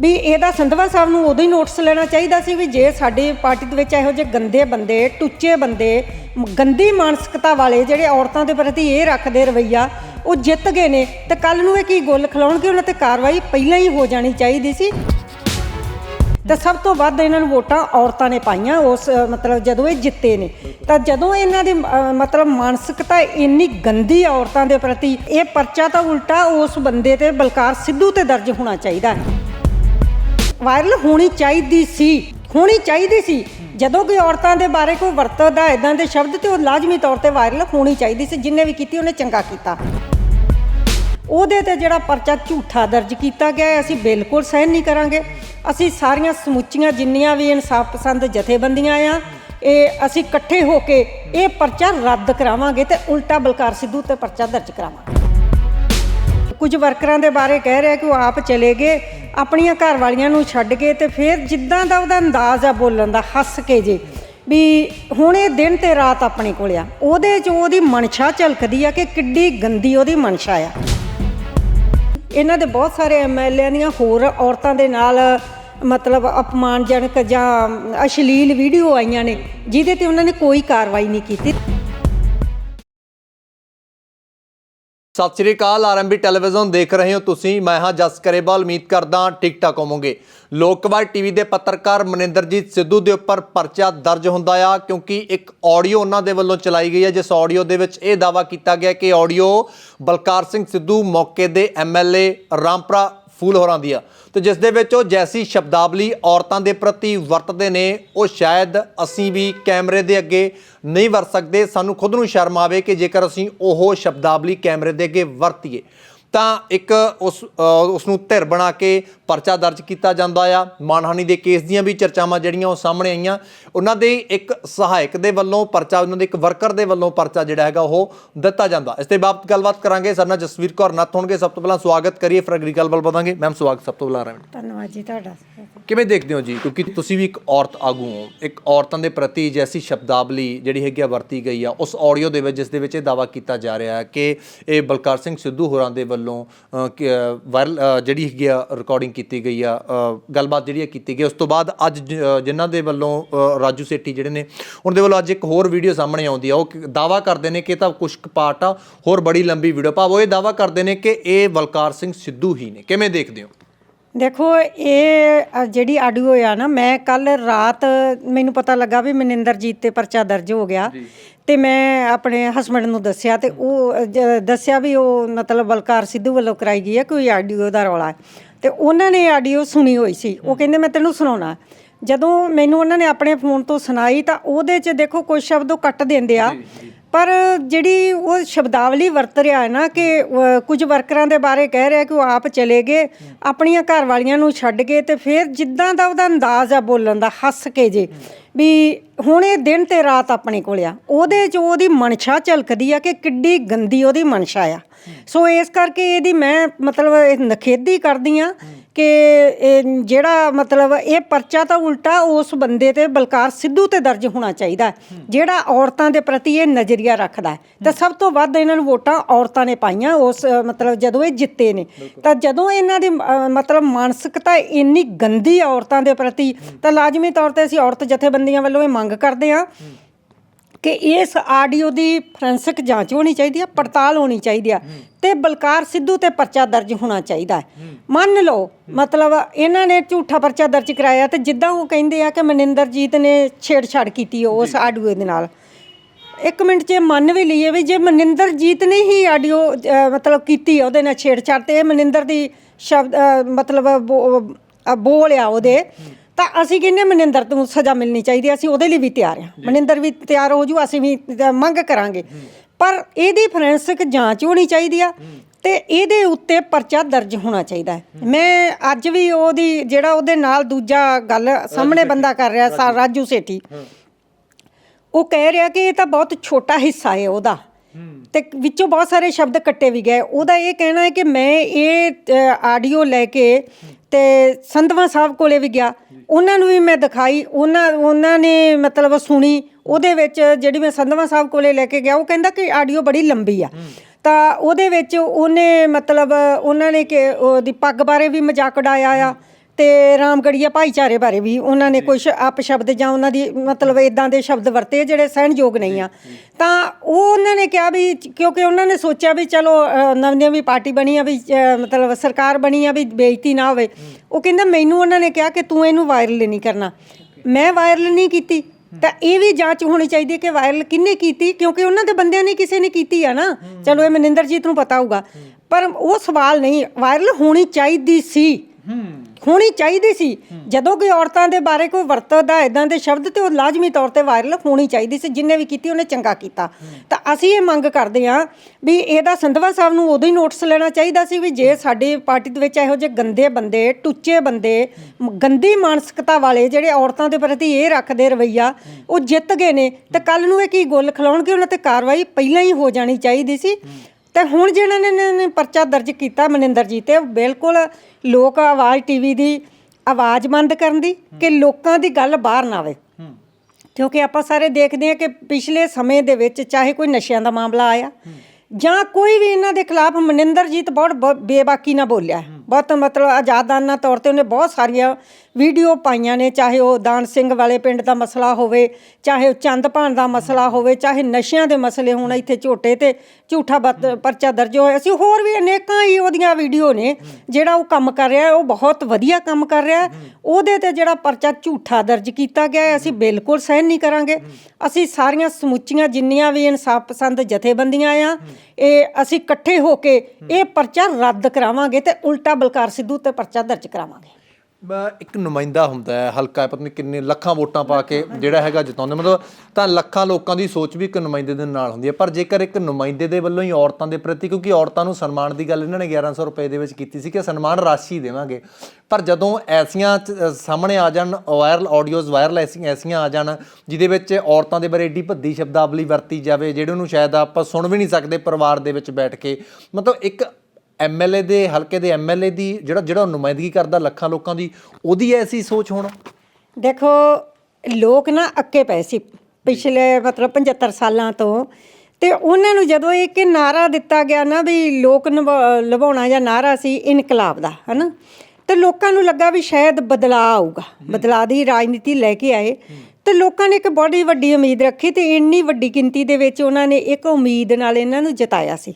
ਵੀ ਇਹਦਾ ਸੰਧਵਾ ਸਾਹਿਬ ਨੂੰ ਉਦੋਂ ਹੀ ਨੋਟਿਸ ਲੈਣਾ ਚਾਹੀਦਾ ਸੀ ਵੀ ਜੇ ਸਾਡੀ ਪਾਰਟੀ ਦੇ ਵਿੱਚ ਇਹੋ ਜਿਹੇ ਗੰਦੇ ਬੰਦੇ, ਟੁੱਚੇ ਬੰਦੇ ਗੰਦੀ ਮਾਨਸਿਕਤਾ ਵਾਲੇ ਜਿਹੜੇ ਔਰਤਾਂ ਦੇ ਪ੍ਰਤੀ ਇਹ ਰੱਖਦੇ ਰਵਈਆ, ਉਹ ਜਿੱਤ ਗਏ ਨੇ, ਤੇ ਕੱਲ ਨੂੰ ਇਹ ਕੀ ਗੁੱਲ ਖਿਲਾਉਣਗੇ ਉਹਨਾਂ ਤੇ ਕਾਰਵਾਈ ਪਹਿਲਾਂ ਹੀ ਹੋ ਜਾਣੀ ਚਾਹੀਦੀ ਸੀ। ਤਾਂ ਸਭ ਤੋਂ ਵੱਧ ਇਹਨਾਂ ਨੂੰ ਵੋਟਾਂ ਔਰਤਾਂ ਨੇ ਪਾਈਆਂ, ਉਸ ਮਤਲਬ ਜਦੋਂ ਇਹ ਜਿੱਤੇ ਨੇ। ਤਾਂ ਜਦੋਂ ਇਹਨਾਂ ਦੀ ਮਤਲਬ ਮਾਨਸਿਕਤਾ ਇੰਨੀ ਗੰਦੀ ਔਰਤਾਂ ਦੇ ਪ੍ਰਤੀ, ਇਹ ਪਰਚਾ ਤਾਂ ਉਲਟਾ ਉਸ ਬੰਦੇ ਤੇ ਬਲਕਾਰ ਸਿੱਧੂ ਤੇ ਦਰਜ ਹੋਣਾ ਚਾਹੀਦਾ ਹੈ। ਵਾਇਰਲ ਹੋਣੀ ਚਾਹੀਦੀ ਸੀ ਹੋਣੀ ਚਾਹੀਦੀ ਸੀ। ਜਦੋਂ ਕੋਈ ਔਰਤਾਂ ਦੇ ਬਾਰੇ ਕੋਈ ਵਰਤਦਾ ਇਦਾਂ ਦੇ ਸ਼ਬਦ ਤੇ ਉਹ ਲਾਜ਼ਮੀ ਤੌਰ ਤੇ ਵਾਇਰਲ ਹੋਣੀ ਚਾਹੀਦੀ ਸੀ ਜਿੰਨੇ ਵੀ ਕੀਤੀ ਉਹਨੇ ਚੰਗਾ ਕੀਤਾ। ਉਹਦੇ ਤੇ ਜਿਹੜਾ ਪਰਚਾ ਝੂਠਾ ਦਰਜ ਕੀਤਾ ਗਿਆ ਹੈ, ਅਸੀਂ ਬਿਲਕੁਲ ਸਹਿਨ ਨਹੀਂ ਕਰਾਂਗੇ। ਅਸੀਂ ਸਾਰੀਆਂ ਸਮੁੱਚੀਆਂ ਜਿੰਨੀਆਂ ਵੀ ਇਨਸਾਫ ਪਸੰਦ ਜਥੇਬੰਦੀਆਂ ਆ ਇਹ ਅਸੀਂ ਇਕੱਠੇ ਹੋ ਕੇ ਇਹ ਪਰਚਾ ਰੱਦ ਕਰਾਵਾਂਗੇ ਤੇ ਉਲਟਾ ਬਲਕਾਰ ਸਿੱਧੂ ਤੇ ਪਰਚਾ ਦਰਜ ਕਰਾਵਾਂਗੇ। ਕੁਝ ਵਰਕਰਾਂ ਦੇ ਬਾਰੇ ਕਹਿ ਰਿਹਾ ਕਿ ਉਹ ਆਪ ਚਲੇ ਗਏ ਆਪਣੀਆਂ ਘਰ ਵਾਲੀਆਂ ਨੂੰ ਛੱਡ ਕੇ ਤੇ ਫਿਰ ਜਿੱਦਾਂ ਦਾ ਉਹਦਾ ਅੰਦਾਜ਼ ਆ ਬੋਲਣ ਦਾ, ਹੱਸ ਕੇ ਜੇ। ਵੀ ਹੁਣ ਇਹ ਦਿਨ ਤੇ ਰਾਤ ਆਪਣੇ ਕੋਲ ਆ। ਉਹਦੇ 'ਚ ਉਹਦੀ ਮਨਸ਼ਾ ਝਲਕਦੀ ਆ ਕਿ ਕਿੱਡੀ ਗੰਦੀ ਉਹਦੀ ਮਨਸ਼ਾ ਆ। ਇਹਨਾਂ ਦੇ ਬਹੁਤ ਸਾਰੇ ਐਮਐਲਏ ਦੀਆਂ ਹੋਰ ਔਰਤਾਂ ਦੇ ਨਾਲ ਮਤਲਬ ਅਪਮਾਨਜਨਕ ਜਾਂ ਅਸ਼ਲੀਲ ਵੀਡੀਓ ਆਈਆਂ ਨੇ, ਜਿਹਦੇ ਤੇ ਉਹਨਾਂ ਨੇ ਕੋਈ ਕਾਰਵਾਈ ਨਹੀਂ ਕੀਤੀ। ਸਤਿ ਸ੍ਰੀ ਅਕਾਲ ਆਰਐਮਬੀ ਟੈਲੀਵਿਜ਼ਨ ਦੇਖ ਰਹੇ ਹੋ ਤੁਸੀਂ। ਮੈਂ ਹਾਂ ਜਸ ਕਰੇਵਾਲ, ਉਮੀਦ ਕਰਦਾ ਠੀਕ ਠਾਕ ਹੋਵੋਗੇ। ਲੋਕਵਾਰ ਟੀਵੀ ਦੇ ਪੱਤਰਕਾਰ ਮਨਿੰਦਰਜੀਤ ਸਿੱਧੂ ਦੇ ਉੱਪਰ ਪਰਚਾ ਦਰਜ ਹੁੰਦਾ ਆ, ਕਿਉਂਕਿ ਇੱਕ ਆਡੀਓ ਉਹਨਾਂ ਦੇ ਵੱਲੋਂ ਚਲਾਈ ਗਈ ਹੈ, ਜਿਸ ਆਡੀਓ ਦੇ ਵਿੱਚ ਇਹ ਦਾਵਾ ਕੀਤਾ ਗਿਆ ਕਿ ਆਡੀਓ ਬਲਕਾਰ ਸਿੰਘ ਸਿੱਧੂ ਮੌਕੇ ਦੇ ਐਮਐਲਏ ਰਾਮਪਰਾ ਫੂਲ ਹੋਰਾਂ ਦੀ ਆ। ਤੇ ਜਿਸ ਦੇ ਵਿੱਚ ਉਹ ਜੈਸੀ ਸ਼ਬਦਾਵਲੀ ਔਰਤਾਂ ਦੇ ਪ੍ਰਤੀ ਵਰਤਦੇ ਨੇ, ਉਹ ਸ਼ਾਇਦ ਅਸੀਂ ਵੀ ਕੈਮਰੇ ਦੇ ਅੱਗੇ ਨਹੀਂ ਵਰਤ ਸਕਦੇ। ਸਾਨੂੰ ਖੁਦ ਨੂੰ ਸ਼ਰਮ ਆਵੇ ਕਿ ਜੇਕਰ ਅਸੀਂ ਉਹ ਸ਼ਬਦਾਵਲੀ ਕੈਮਰੇ ਦੇ ਅੱਗੇ ਵਰਤੀਏ। ਤਾਂ ਇੱਕ ਉਸ ਉਸ ਨੂੰ ਧਿਰ ਬਣਾ ਕੇ ਪਰਚਾ ਦਰਜ ਕੀਤਾ ਜਾਂਦਾ ਆ। ਮਾਨਹਾਨੀ ਦੇ ਕੇਸ ਦੀਆਂ ਵੀ ਚਰਚਾਵਾਂ ਜਿਹੜੀਆਂ ਉਹ ਸਾਹਮਣੇ ਆਈਆਂ। ਉਹਨਾਂ ਦੇ ਇੱਕ ਸਹਾਇਕ ਦੇ ਵੱਲੋਂ ਪਰਚਾ ਉਹਨਾਂ ਦੇ ਇੱਕ ਵਰਕਰ ਦੇ ਵੱਲੋਂ ਪਰਚਾ ਜਿਹੜਾ ਹੈਗਾ ਉਹ ਦਿੱਤਾ ਜਾਂਦਾ। ਇਸ ਤੇ ਬਾਬਤ ਗੱਲਬਾਤ ਕਰਾਂਗੇ। ਸਾਡੇ ਨਾਲ ਜਸਵੀਰ ਕੌਰ ਨੱਥ ਹੋਣਗੇ। ਸਭ ਤੋਂ ਪਹਿਲਾਂ ਸਵਾਗਤ ਕਰੀਏ। ਫਿਰ ਅਗਲੀ ਗੱਲਬਾਤ ਵਧਾਂਗੇ। ਮੈਮ ਸਵਾਗਤ ਸਭ ਤੋਂ ਪਹਿਲਾਂ ਰਾਵਣ ਧੰਨਵਾਦ ਜੀ ਤੁਹਾਡਾ। ਕਿਵੇਂ ਦੇਖਦੇ ਹੋ ਜੀ? ਕਿਉਂਕਿ ਤੁਸੀਂ ਵੀ ਇੱਕ ਔਰਤ ਆਗੂ ਹੋ। ਇੱਕ ਔਰਤਾਂ ਦੇ ਪ੍ਰਤੀ ਜੈਸੀ ਸ਼ਬਦਾਵਲੀ ਜਿਹੜੀ ਹੈਗੀ ਆ ਵਰਤੀ ਗਈ ਆ ਉਸ ਆਡੀਓ ਦੇ ਵਿੱਚ ਜਿਸ ਦੇ ਵਿੱਚ ਇਹ ਦਾਵਾ ਕੀਤਾ ਜਾ ਰਿਹਾ ਹੈ ਕਿ ਇਹ ਬਲਕਾਰ ਸਿੰਘ ਸਿੱਧੂ ਹੋਰਾਂ ਦੇ ਵੱਲੋਂ ਵੱਲੋਂ ਵਾਇਰਲ ਜਿਹੜੀ ਹੈਗੀ ਆ ਰਿਕਾਰਡਿੰਗ ਕੀਤੀ ਗਈ ਆ ਗੱਲਬਾਤ ਜਿਹੜੀ ਹੈ ਕੀਤੀ ਗਈ ਉਸ ਤੋਂ ਬਾਅਦ ਅੱਜ ਜ- ਜਿਨ੍ਹਾਂ ਦੇ ਵੱਲੋਂ ਰਾਜੂ ਸੇਠੀ ਜਿਹੜੇ ਨੇ ਉਹਨਾਂ ਦੇ ਵੱਲੋਂ ਅੱਜ ਇੱਕ ਹੋਰ ਵੀਡੀਓ ਸਾਹਮਣੇ ਆਉਂਦੀ ਆ। ਉਹ ਕ- ਦਾਵਾ ਕਰਦੇ ਨੇ ਕਿ ਤਾਂ ਕੁਝ ਕੁ ਪਾਰਟ ਆ, ਹੋਰ ਬੜੀ ਲੰਬੀ ਵੀਡੀਓ ਭਾਵ ਉਹ ਇਹ ਦਾਵਾ ਕਰਦੇ ਨੇ ਕਿ ਇਹ ਬਲਕਾਰ ਸਿੰਘ ਸਿੱਧੂ ਹੀ ਨੇ। ਕਿਵੇਂ ਦੇਖਦੇ ਹੋ? ਦੇਖੋ ਇਹ ਅ, ਜਿਹੜੀ ਆਡੀਓ ਆ ਨਾ ਮੈਂ ਕੱਲ ਰਾਤ ਮੈਨੂੰ ਪਤਾ ਲੱਗਾ ਵੀ ਮਨਿੰਦਰਜੀਤ ਤੇ ਪਰਚਾ ਦਰਜ ਹੋ ਗਿਆ ਤੇ ਮੈਂ ਆਪਣੇ ਹਸਬੰਡ ਨੂੰ ਦੱਸਿਆ ਤੇ ਉਹ ਅ, ਜ- ਦੱਸਿਆ ਵੀ ਉਹ ਮਤਲਬ ਬਲਕਾਰ ਸਿੱਧੂ ਵੱਲੋਂ ਕਰਾਈ ਗਈ ਹੈ ਕੋਈ ਆਡੀਓ ਦਾ ਰੌਲਾ ਹੈ। ਤੇ ਉਹਨਾਂ ਨੇ ਆਡੀਓ ਸੁਣੀ ਹੋਈ ਸੀ। ਉਹ ਕਹਿੰਦੇ ਮੈਂ ਤੈਨੂੰ ਸੁਣਾਉਣਾ ਜਦੋਂ ਮੈਨੂੰ ਉਹਨਾਂ ਨੇ ਆਪਣੇ ਫੋਨ ਤੋਂ ਸੁਣਾਈ ਤਾਂ ਉਹਦੇ 'ਚ ਦੇਖੋ ਕੁਝ ਸ਼ਬਦ ਉਹ ਕੱਟ ਦਿੰਦੇ ਆ। ਪਰ ਜਿਹੜੀ ਉਹ ਸ਼ਬਦਾਵਲੀ ਵਰਤ ਰਿਹਾ ਹੈ ਨਾ ਕਿ ਅਹ, ਕੁਝ ਵਰਕਰਾਂ ਦੇ ਬਾਰੇ ਕਹਿ ਰਿਹਾ ਕਿ ਉਹ ਆਪ ਚਲੇ ਗਏ ਆਪਣੀਆਂ ਘਰ ਵਾਲੀਆਂ ਨੂੰ ਛੱਡ ਕੇ ਤੇ ਫਿਰ ਜਿੱਦਾਂ ਦਾ ਉਹਦਾ ਅੰਦਾਜ਼ ਆ ਬੋਲਣ ਦਾ ਹੱਸ ਕੇ ਜੇ। ਵੀ ਹੁਣ ਇਹ ਦਿਨ ਤੇ ਰਾਤ ਆਪਣੇ ਕੋਲ ਆ। ਉਹਦੇ 'ਚ ਉਹਦੀ ਮਨਸ਼ਾ ਝਲਕਦੀ ਆ ਕਿ ਕਿੱਡੀ ਗੰਦੀ ਉਹਦੀ ਮਨਸ਼ਾ ਆ। ਸੋ ਇਸ ਕਰਕੇ ਇਹਦੀ ਮੈਂ ਮਤਲਬ ਇਹ ਨਖੇਦੀ ਕਰਦੀ ਆ ਕਿ ਇਹ ਜਿਹੜਾ ਮਤਲਬ ਇਹ ਪਰਚਾ ਤਾਂ ਉਲਟਾ ਉਸ ਬੰਦੇ ਤੇ ਬਲਕਾਰ ਸਿੱਧੂ ਤੇ ਦਰਜ ਹੋਣਾ ਚਾਹੀਦਾ ਜਿਹੜਾ ਔਰਤਾਂ ਦੇ ਪ੍ਰਤੀ ਇਹ ਨਜ਼ਰੀਆ ਰੱਖਦਾ ਤਾਂ ਸਭ ਤੋਂ ਵੱਧ ਇਹਨਾਂ ਨੂੰ ਵੋਟਾਂ ਔਰਤਾਂ ਨੇ ਪਾਈਆਂ। ਉਸ ਮਤਲਬ ਜਦੋਂ ਇਹ ਜਿੱਤੇ ਨੇ। ਤਾਂ ਜਦੋਂ ਇਹਨਾਂ ਦੀ ਮਤਲਬ ਮਾਨਸਿਕਤਾ ਇੰਨੀ ਗੰਦੀ ਆ ਔਰਤਾਂ ਦੇ ਪ੍ਰਤੀ, ਤਾਂ ਲਾਜ਼ਮੀ ਤੌਰ ਤੇ ਅਸੀਂ ਔਰਤ ਜਥੇਬੰਦੀ ਜਥੇਬੰਦੀਆਂ ਵੱਲੋਂ ਇਹ ਮੰਗ ਕਰਦੇ ਹਾਂ ਕਿ ਇਸ ਆਡੀਓ ਦੀ ਫੋਰੈਂਸਿਕ ਜਾਂਚ ਹੋਣੀ ਚਾਹੀਦੀ ਆ ਪੜਤਾਲ ਹੋਣੀ ਚਾਹੀਦੀ ਆ ਤੇ ਬਲਕਾਰ ਸਿੱਧੂ ਤੇ ਪਰਚਾ ਦਰਜ ਹੋਣਾ ਚਾਹੀਦਾ ਹੈ। ਮੰਨ ਲਓ ਮਤਲਬ ਇਹਨਾਂ ਨੇ ਝੂਠਾ ਪਰਚਾ ਦਰਜ ਕਰਾਇਆ ਤੇ ਜਿੱਦਾਂ ਉਹ ਕਹਿੰਦੇ ਆ ਕਿ ਮਨਿੰਦਰਜੀਤ ਨੇ ਛੇੜਛਾੜ ਕੀਤੀ ਉਸ ਆਡੀਓ ਦੇ ਨਾਲ। ਇੱਕ ਮਿੰਟ 'ਚ ਇਹ ਮੰਨ ਵੀ ਲਈਏ ਵੀ ਜੇ ਮਨਿੰਦਰਜੀਤ ਨੇ ਹੀ ਆਡੀਓ ਮਤਲਬ ਕੀਤੀ ਆ ਉਹਦੇ ਨਾਲ ਛੇੜਛਾੜ ਤੇ ਇਹ ਮਨਿੰਦਰ ਦੀ ਸ਼ਬਦ ਮਤਲਬ ਬੋ- ਅ, ਬੋਲਿਆ ਉਹਦੇ ਤਾਂ ਅਸੀਂ ਕਹਿੰਦੇ ਮਨਿੰਦਰ ਨੂੰ ਸਜ਼ਾ ਮਿਲਣੀ ਚਾਹੀਦੀ ਹੈ, ਅਸੀਂ ਉਹਦੇ ਲਈ ਵੀ ਤਿਆਰ ਹਾਂ। ਮਨਿੰਦਰ ਵੀ ਤਿਆਰ ਹੋ ਜੂ ਅਸੀਂ ਵੀ ਮੰਗ ਕਰਾਂਗੇ। ਪਰ ਇਹਦੀ ਫੋਰੈਂਸਿਕ ਜਾਂਚ ਹੋਣੀ ਚਾਹੀਦੀ ਆ ਤੇ ਇਹਦੇ ਉੱਤੇ ਪਰਚਾ ਦਰਜ ਹੋਣਾ ਚਾਹੀਦਾ ਹੈ। ਮੈਂ ਅੱਜ ਵੀ ਉਹਦੀ ਜਿਹੜਾ ਉਹਦੇ ਨਾਲ ਦੂਜਾ ਗੱਲ ਸਾਹਮਣੇ ਬੰਦਾ ਕਰ ਰਿਹਾ ਸਾ ਰਾਜੂ। ਸੇਠੀ। ਉਹ ਕਹਿ ਰਿਹਾ ਕਿ ਇਹ ਤਾਂ ਬਹੁਤ ਛੋਟਾ ਹਿੱਸਾ ਹੈ ਉਹਦਾ। ਤੇ ਵਿੱਚੋਂ ਬਹੁਤ ਸਾਰੇ ਸ਼ਬਦ ਕੱਟੇ ਵੀ ਗਏ। ਉਹਦਾ ਇਹ ਕਹਿਣਾ ਹੈ ਕਿ ਮੈਂ ਇਹ ਆਡੀਓ ਲੈ ਕੇ ਤੇ ਸੰਧਵਾ ਸਾਹਿਬ ਕੋਲੇ ਵੀ ਗਿਆ। ਉਹਨਾਂ ਨੂੰ ਵੀ ਮੈਂ ਦਿਖਾਈ। ਉਹਨਾਂ ਉਹਨਾਂ ਨੇ ਮਤਲਬ ਸੁਣੀ। ਉਹਦੇ ਵਿੱਚ ਜਿਹੜੀ ਮੈਂ ਸੰਧਵਾ ਸਾਹਿਬ ਕੋਲੇ ਲੈ ਕੇ ਗਿਆ, ਉਹ ਕਹਿੰਦਾ ਕਿ ਆਡੀਓ ਬੜੀ ਲੰਬੀ ਆ। ਤਾਂ ਉਹਦੇ ਵਿੱਚ ਉਹਨੇ ਮਤਲਬ, ਉਹਨਾਂ ਨੇ ਕਿ, ਉਹਦੀ ਪੱਗ ਬਾਰੇ ਵੀ ਮਜ਼ਾਕ ਉਡਾਇਆ ਆ। ਤੇ ਰਾਮਗੜੀਆ ਭਾਈਚਾਰੇ ਬਾਰੇ ਵੀ ਉਹਨਾਂ ਨੇ ਕੁਝ ਅਪਸ਼ਬਦ ਜਾਂ ਉਹਨਾਂ ਦੀ ਮਤਲਬ ਇਦਾਂ ਦੇ ਸ਼ਬਦ ਵਰਤੇ ਜਿਹੜੇ ਸਹਿਣਯੋਗ ਨਹੀਂ ਆ। ਤਾਂ ਉਹ ਉਹਨਾਂ ਨੇ ਕਿਹਾ ਵੀ ਕਿਉਂਕਿ ਉਹਨਾਂ ਨੇ ਸੋਚਿਆ ਵੀ ਚਲੋ ਨਵੀਂ ਨਵੀਂ ਪਾਰਟੀ ਬਣੀ ਆ ਵੀ ਮਤਲਬ ਸਰਕਾਰ ਬਣੀ ਆ ਵੀ ਬੇਇੱਜ਼ਤੀ ਨਾ ਹੋਵੇ। ਉਹ ਕਹਿੰਦਾ ਮੈਨੂੰ ਉਹਨਾਂ ਨੇ ਕਿਹਾ ਕਿ ਤੂੰ ਇਹਨੂੰ ਵਾਇਰਲ ਨਹੀਂ ਕਰਨਾ। ਮੈਂ ਵਾਇਰਲ ਨਹੀਂ ਕੀਤੀ। ਤਾਂ ਇਹ ਵੀ ਜਾਂਚ ਹੋਣੀ ਚਾਹੀਦੀ ਹੈ ਕਿ ਵਾਇਰਲ ਕਿੰਨੇ ਕੀਤੀ? ਕਿਉਂਕਿ ਉਹਨਾਂ ਦੇ ਬੰਦਿਆਂ ਨੇ ਕਿਸੇ ਨੇ ਕੀਤੀ ਆ ਨਾ। ਚਲੋ ਇਹ ਮਨਿੰਦਰਜੀਤ ਨੂੰ ਪਤਾ ਹੋਊਗਾ। ਪਰ ਉਹ ਸਵਾਲ ਨਹੀਂ ਵਾਇਰਲ ਹੋਣੀ ਚਾਹੀਦੀ ਸੀ। ਹੋਣੀ ਚਾਹੀਦੀ ਸੀ। ਜਦੋਂ ਕੋਈ ਔਰਤਾਂ ਦੇ ਬਾਰੇ ਕੋਈ ਵਰਤਦਾ ਇਦਾਂ ਦੇ ਸ਼ਬਦ ਤੇ ਉਹ ਲਾਜ਼ਮੀ ਤੌਰ ਤੇ ਵਾਇਰਲ ਹੋਣੀ ਚਾਹੀਦੀ ਸੀ, ਜਿੰਨੇ ਵੀ ਕੀਤੀ ਉਹਨੇ ਚੰਗਾ ਕੀਤਾ। ਤਾਂ ਅਸੀਂ ਇਹ ਮੰਗ ਕਰਦੇ ਹਾਂ ਵੀ ਇਹਦਾ ਸੰਧਵਾ ਸਾਹਿਬ ਨੂੰ ਉਦੋਂ ਹੀ ਨੋਟਿਸ ਲੈਣਾ ਚਾਹੀਦਾ ਸੀ ਵੀ ਜੇ ਸਾਡੀ ਪਾਰਟੀ ਦੇ ਵਿੱਚ ਇਹੋ ਜਿਹੇ ਗੰਦੇ ਬੰਦੇ, ਟੁੱਚੇ ਬੰਦੇ, ਗੰਦੀ ਮਾਨਸਿਕਤਾ ਵਾਲੇ ਜਿਹੜੇ ਔਰਤਾਂ ਦੇ ਪ੍ਰਤੀ ਇਹ ਰੱਖਦੇ ਰਵਈਆ, ਉਹ ਜਿੱਤ ਗਏ ਨੇ, ਤੇ ਕੱਲ ਨੂੰ ਇਹ ਕੀ ਗੁੱਲ ਖਿਲਾਉਣਗੇ? ਉਹਨਾਂ ਤੇ ਕਾਰਵਾਈ ਪਹਿਲਾਂ ਹੀ ਹੋ ਜਾਣੀ ਚਾਹੀਦੀ ਸੀ। ਤੇ ਹੁਣ ਜਿਹੜਾ ਨੇ ਨੇ- ਨੇ ਪਰਚਾ ਦਰਜ ਕੀਤਾ ਮਨਿੰਦਰ ਜੀ ਤੇ ਉਹ ਬਿਲਕੁਲ ਲੋਕ ਆਵਾਜ਼ ਟੀਵੀ ਦੀ ਆਵਾਜ਼ ਬੰਦ ਕਰਨ ਦੀ ਕਿ ਲੋਕਾਂ ਦੀ ਗੱਲ ਬਾਹਰ ਨਾ ਆਵੇ। ਕਿਉਂਕਿ ਆਪਾਂ ਸਾਰੇ ਦੇਖਦੇ ਹਾਂ ਕਿ ਪਿਛਲੇ ਸਮੇਂ ਦੇ ਵਿੱਚ ਚਾਹੇ ਕੋਈ ਨਸ਼ਿਆਂ ਦਾ ਮਾਮਲਾ ਆਇਆ ਜਾਂ ਕੋਈ ਵੀ ਇਹਨਾਂ ਦੇ ਖਿਲਾਫ ਮਨਿੰਦਰਜੀਤ ਬਹੁਤ ਬ- ਬੇਬਾਕੀ ਨਾਲ ਬੋਲਿਆ। ਬਹੁਤ ਮਤਲਬ ਆਜ਼ਾਦਾਨਾ ਤੌਰ ਤੇ ਉਹਨੇ ਬਹੁਤ ਸਾਰੀਆਂ ਵੀਡੀਓ ਪਾਈਆਂ ਨੇ ਚਾਹੇ ਉਹ ਦਾਨ ਸਿੰਘ ਵਾਲੇ ਪਿੰਡ ਦਾ ਮਸਲਾ ਹੋਵੇ ਚਾਹੇ ਉਹ ਭਾਣ ਦਾ ਮਸਲਾ ਹੋਵੇ ਚਾਹੇ ਨਸ਼ਿਆਂ ਦੇ ਮਸਲੇ ਹੋਣ ਇੱਥੇ ਝੋਟੇ ਤੇ ਝੂਠਾ ਬਤ- ਪਰਚਾ ਦਰਜ ਹੋਇਆ। ਸੀ ਹੋਰ ਵੀ ਅਨੇਕਾਂ ਹੀ ਉਹਦੀਆਂ ਵੀਡੀਓ ਨੇ ਜਿਹੜਾ ਉਹ ਕੰਮ ਕਰ ਰਿਹਾ ਉਹ ਬਹੁਤ ਵਧੀਆ ਕੰਮ ਕਰ ਰਿਹਾ ਉਹਦੇ ਤੇ ਜਿਹੜਾ ਪਰਚਾ ਝੂਠਾ ਦਰਜ ਕੀਤਾ ਗਿਆ ਹੈ, ਅਸੀਂ ਬਿਲਕੁਲ ਸਹਿਨ ਨਹੀਂ ਕਰਾਂਗੇ। ਅਸੀਂ ਸਾਰੀਆਂ ਸਮੁੱਚੀਆਂ ਜਿੰਨੀਆਂ ਵੀ ਇਨਸਾਫ ਪਸੰਦ ਜਥੇਬੰਦੀਆਂ ਆ ਇਹ ਅਸੀਂ ਇਕੱਠੇ ਹੋ ਕੇ ਇਹ ਪਰਚਾ ਰੱਦ ਕਰਾਵਾਂਗੇ ਤੇ ਉਲਟਾ ਬਲਕਾਰ ਸਿੱਧੂ ਤੇ ਪਰਚਾ ਦਰਜ ਕਰਾਵਾਂਗੇ। ਇੱਕ ਨੁਮਾਇੰਦਾ ਹੁੰਦਾ ਹੈ, ਹਲਕਾ ਪਤਾ ਨਹੀਂ ਕਿੰਨੇ ਲੱਖਾਂ ਵੋਟਾਂ ਪਾ ਕੇ ਜਿਹੜਾ ਹੈਗਾ ਜਿਤਾਉਂਦੇ ਮਤਲਬ ਤਾਂ ਲੱਖਾਂ ਲੋਕਾਂ ਦੀ ਸੋਚ ਵੀ ਇੱਕ ਨੁਮਾਇੰਦੇ ਦੇ ਨਾਲ ਹੁੰਦੀ ਹੈ। ਪਰ ਜੇਕਰ ਇੱਕ ਨੁਮਾਇੰਦੇ ਦੇ ਵੱਲੋਂ ਹੀ ਔਰਤਾਂ ਦੇ ਪ੍ਰਤੀ, ਕਿਉਂਕਿ ਔਰਤਾਂ ਨੂੰ ਸਨਮਾਨ ਦੀ ਗੱਲ ਇਹਨਾਂ ਨੇ 1100 ਰੁਪਏ ਦੇ ਵਿੱਚ ਕੀਤੀ ਸੀ ਕਿ ਸਨਮਾਨ ਰਾਸ਼ੀ ਦੇਵਾਂਗੇ। ਪਰ ਜਦੋਂ ਐਸੀਆਂ ਚ- ਸਾਹਮਣੇ ਆ ਜਾਣ, ਵਾਇਰਲ ਆਡੀਓਜ਼ ਵਾਇਰਲ ਐਸੀਆਂ ਐਸੀਆਂ ਆ ਜਾਣ, ਜਿਹਦੇ ਵਿੱਚ ਔਰਤਾਂ ਦੇ ਬਾਰੇ ਏਡੀ ਭੱਦੀ ਸ਼ਬਦਾਵਲੀ ਵਰਤੀ ਜਾਵੇ, ਜਿਹੜੇ ਨੂੰ ਸ਼ਾਇਦ ਆਪਾਂ ਸੁਣ ਵੀ ਨਹੀਂ ਸਕਦੇ ਪਰਿਵਾਰ ਦੇ ਵਿੱਚ ਬੈਠ ਕੇ। ਮਤਲਬ ਇੱਕ ਐਮਐਲਏ ਦੇ ਹਲਕੇ ਦੇ ਐਮਐਲਏ ਦੀ ਜਿਹੜਾ ਜਿਹੜਾ ਨੁਮਾਇੰਦਗੀ ਕਰਦਾ ਲੱਖਾਂ ਲੋਕਾਂ ਦੀ ਉਹਦੀ ਐਸੀ ਸੋਚ ਹੋਣਾ? ਦੇਖੋ ਲੋਕ ਨਾ ਅੱਕੇ ਪਏ ਸੀ ਪਿਛਲੇ ਮਤਲਬ 75 ਸਾਲਾਂ ਤੋਂ ਤੇ ਉਹਨਾਂ ਨੂੰ ਜਦੋਂ ਇਹ ਕਿ ਨਾਰਾ ਦਿੱਤਾ ਗਿਆ ਨਾ ਵੀ ਲੋਕ ਲਵਾਉਣਾ ਜਾਂ ਨਾਰਾ ਸੀ ਇਨਕਲਾਬ ਦਾ ਹਨਾ? ਤੇ ਲੋਕਾਂ ਨੂੰ ਲੱਗਾ ਵੀ ਸ਼ਾਇਦ ਬਦਲਾਅ ਆਊਗਾ ਬਦਲਾਅ ਦੀ ਰਾਜਨੀਤੀ ਲੈ ਕੇ ਆਏ। ਤੇ ਲੋਕਾਂ ਨੇ ਇੱਕ ਬੜੀ ਵੱਡੀ ਉਮੀਦ ਰੱਖੀ ਤੇ ਇੰਨੀ ਵੱਡੀ ਗਿਣਤੀ ਦੇ ਵਿੱਚ ਉਹਨਾਂ ਨੇ ਇੱਕ ਉਮੀਦ ਨਾਲ ਇਹਨਾਂ ਨੂੰ ਜਿਤਾਇਆ ਸੀ।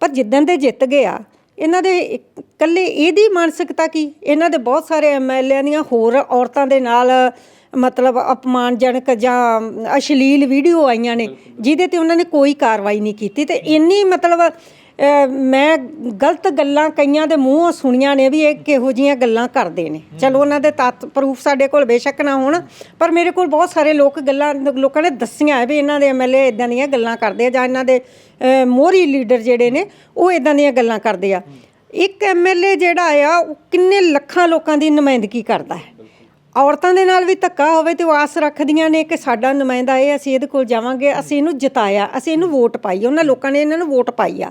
ਪਰ ਜਿੱਦਣ ਦੇ ਜਿੱਤ ਗਿਆ ਇਹਨਾਂ ਦੇ ਇਕੱਲੇ ਇਹਦੀ ਮਾਨਸਿਕਤਾ ਕੀ? ਇਹਨਾਂ ਦੇ ਬਹੁਤ ਸਾਰੇ ਐਮਐਲਏ ਦੀਆਂ ਹੋਰ ਔਰਤਾਂ ਦੇ ਨਾਲ ਮਤਲਬ ਅਪਮਾਨਜਨਕ ਜਾਂ ਅਸ਼ਲੀਲ ਵੀਡੀਓ ਆਈਆਂ ਨੇ, ਜਿਹਦੇ ਤੇ ਉਹਨਾਂ ਨੇ ਕੋਈ ਕਾਰਵਾਈ ਨਹੀਂ ਕੀਤੀ ਤੇ ਇੰਨੀ ਮਤਲਬ ਮੈਂ ਗਲਤ ਗੱਲਾਂ ਕਈਆਂ ਦੇ ਮੂੰਹੋਂ ਸੁਣੀਆਂ ਨੇ ਵੀ ਇਹ ਕਿਹੋ ਜੀਆਂ ਗੱਲਾਂ ਕਰਦੇ ਨੇ। ਚਲੋ ਉਹਨਾਂ ਦੇ ਤੱਤ ਪ੍ਰੂਫ ਸਾਡੇ ਕੋਲ ਬੇਸ਼ੱਕ ਨਾ ਹੋਣ, ਪਰ ਮੇਰੇ ਕੋਲ ਬਹੁਤ ਸਾਰੇ ਲੋਕ ਗੱਲਾਂ, ਲੋਕਾਂ ਨੇ ਦੱਸੀਆਂ ਵੀ ਇਹਨਾਂ ਦੇ ਐਮਐਲਏ ਇਦਾਂ ਦੀਆਂ ਗੱਲਾਂ ਕਰਦੇ ਆ ਜਾਂ ਇਹਨਾਂ ਦੇ ਮੋਹਰੀ ਲੀਡਰ ਜਿਹੜੇ ਨੇ, ਉਹ ਇਦਾਂ ਦੀਆਂ ਗੱਲਾਂ ਕਰਦੇ ਆ। ਇੱਕ ਐਮਐਲਏ ਜਿਹੜਾ ਆ, ਉਹ ਕਿੰਨੇ ਲੱਖਾਂ ਲੋਕਾਂ ਦੀ ਨੁਮਾਇੰਦਗੀ ਕਰਦਾ ਹੈ। ਔਰਤਾਂ ਦੇ ਨਾਲ ਵੀ ਧੱਕਾ ਹੋਵੇ ਤੇ ਉਹ ਆਸ ਰੱਖਦੀਆਂ ਨੇ ਕਿ ਸਾਡਾ ਨੁਮਾਇੰਦਾ ਇਹ, ਅਸੀਂ ਇਹਦੇ ਕੋਲ ਜਾਵਾਂਗੇ, ਅਸੀਂ ਇਹਨੂੰ ਜਿਤਾਇਆ, ਅਸੀਂ ਇਹਨੂੰ ਵੋਟ ਪਾਈ, ਉਹਨਾਂ ਲੋਕਾਂ ਨੇ ਇਹਨਾਂ ਨੂੰ ਵੋਟ ਪਾਈ ਆ।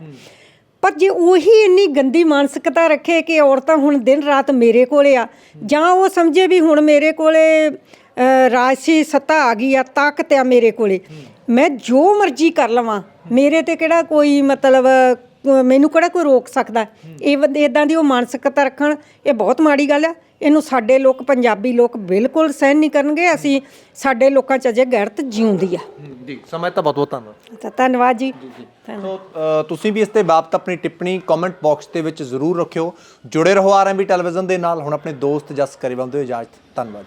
ਪਰ ਜੇ ਉਹੀ ਇੰਨੀ ਗੰਦੀ ਮਾਨਸਿਕਤਾ ਰੱਖੇ ਕਿ ਔਰਤਾਂ ਹੁਣ ਦਿਨ ਰਾਤ ਮੇਰੇ ਕੋਲੇ ਆ ਜਾਂ ਉਹ ਸਮਝੇ ਵੀ ਹੁਣ ਮੇਰੇ ਕੋਲੇ ਅ, ਰਾਜਸੀ ਸੱਤਾ ਆ ਗਈ ਆ ਤਾਕਤ ਆ ਮੇਰੇ ਕੋਲੇ ਮੈਂ ਜੋ ਮਰਜ਼ੀ ਕਰ ਲਵਾਂ ਮੇਰੇ ਤੇ ਕਿਹੜਾ ਕੋਈ ਮਤਲਬ ਮੈਨੂੰ ਕਿਹੜਾ ਕੋਈ ਰੋਕ ਸਕਦਾ? ਇਹ ਇਦਾਂ ਦੀ ਉਹ ਮਾਨਸਿਕਤਾ ਰੱਖਣ ਇਹ ਬਹੁਤ ਮਾੜੀ ਗੱਲ ਆ। ਇਹਨੂੰ ਸਾਡੇ ਲੋਕ ਪੰਜਾਬੀ ਲੋਕ ਬਿਲਕੁਲ ਸਹਿਨ ਨਹੀਂ ਕਰਨਗੇ। ਅਸੀਂ ਸਾਡੇ ਲੋਕਾਂ 'ਚ ਅਜੇ ਗੈਰਤ ਜਿਉਂਦੀ ਆ। ਜੀ। ਸਮੇਂ ਤਾਂ ਬਹੁਤ ਬਹੁਤ ਧੰਨਵਾਦ। ਤਾਂ ਧੰਨਵਾਦ ਜੀ। ਸੋ ਤੁਸੀਂ ਵੀ ਇਸ ਤੇ ਬਾਬਤ ਆਪਣੀ ਟਿੱਪਣੀ ਕਮੈਂਟ ਬਾਕਸ ਦੇ ਵਿੱਚ ਜ਼ਰੂਰ ਰੱਖਿਓ। ਜੁੜੇ ਰਹੋ ਆਰਐਮਬੀ ਟੈਲੀਵਿਜ਼ਨ ਦੇ ਨਾਲ। ਹੁਣ ਆਪਣੇ ਦੋਸਤ ਜਸ ਕਰੀਬੰਦ ਦੇ ਇਜਾਜ਼ਤ। ਧੰਨਵਾਦ।